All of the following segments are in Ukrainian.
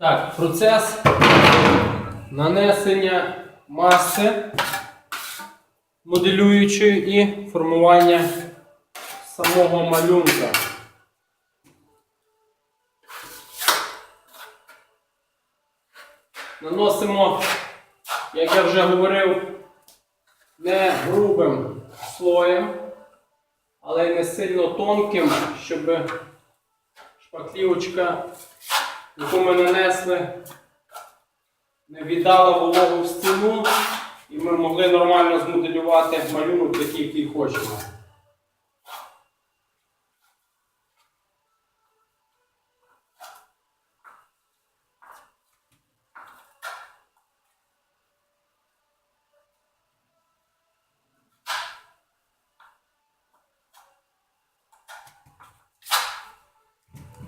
Так, процес нанесення маси моделюючої і формування самого малюнка. Наносимо, як я вже говорив, не грубим слоєм, але й не сильно тонким, щоб шпаклівочка, яку ми нанесли, не віддала вологу в стіну, і ми могли нормально змоделювати малюнок такий, який хочемо.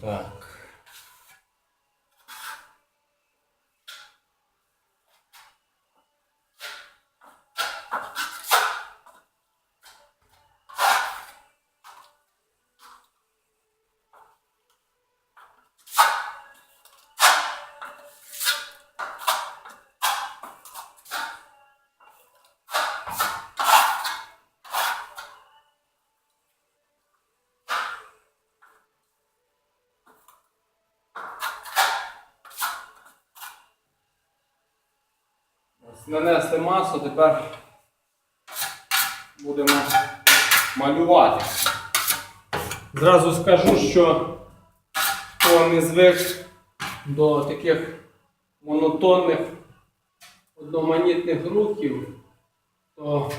Так. Нанесли масу, тепер будемо малювати. Зразу скажу, що хто не звик до таких монотонних одноманітних рухів, то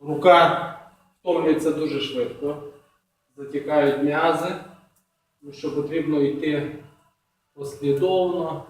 рука втомлюється дуже швидко, затікають м'язи, тому що потрібно йти послідовно.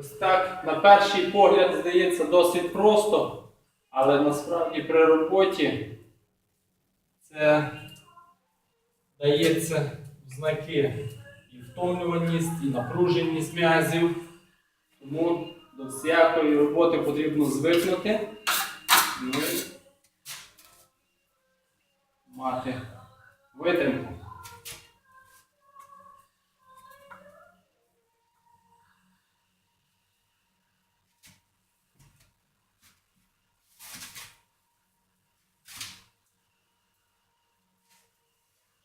Ось так, на перший погляд, здається, досить просто, але насправді при роботі це дається в знаки і втомлюваність, і напруженість м'язів. Тому до всякої роботи потрібно звикнути ну, і мати витримку.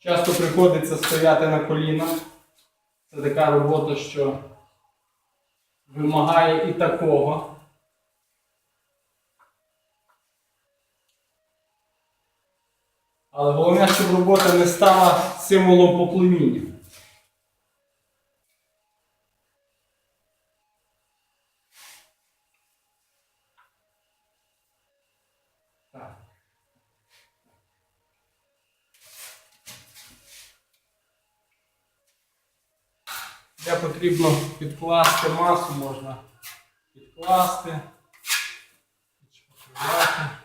Часто приходиться стояти на колінах. Це така робота, що вимагає і такого. Але головне, щоб робота не стала символом поклоніння. Де потрібно підкласти масу, можна підкласти, підшпаклювати.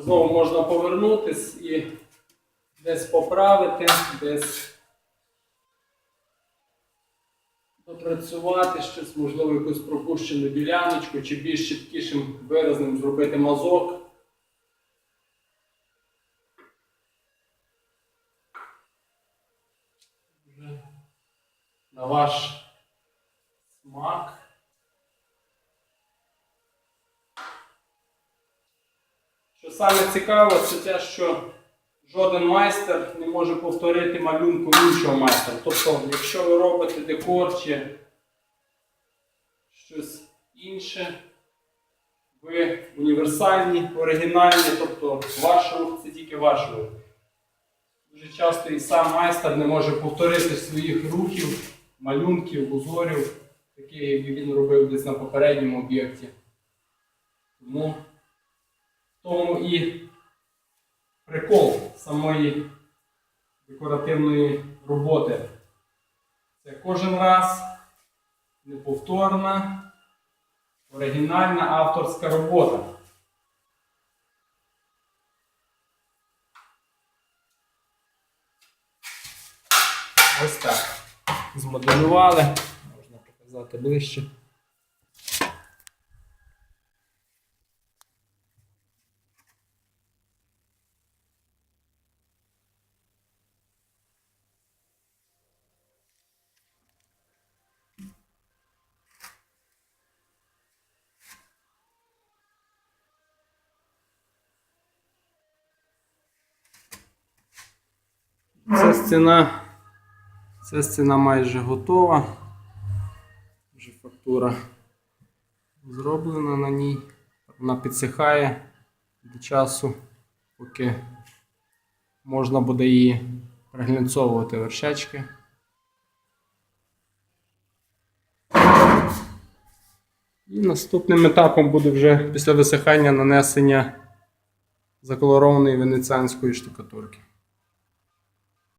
Знову можна повернутись і десь поправити, десь допрацювати щось, можливо, якусь пропущену діляночку, чи більш чіткішим виразним зробити мазок. На ваш смак. Що саме цікаве, це те, що жоден майстер не може повторити малюнку іншого майстра. Тобто, якщо ви робите декор чи щось інше, ви універсальні, оригінальні, тобто ваш рух це тільки ваш рух. Дуже часто і сам майстер не може повторити своїх рухів, малюнків, узорів, таких, як він робив десь на попередньому об'єкті. Тому тому і прикол самої декоративної роботи. Це кожен раз неповторна, оригінальна авторська робота. Ось так. Змоделювали. Можна показати ближче. Ця стіна, ця стіна майже готова. Вже фактура зроблена на ній. Вона підсихає до часу, поки можна буде її приглянцовувати вершечки. І наступним етапом буде вже після висихання нанесення заколорованої венеціанської штукатурки.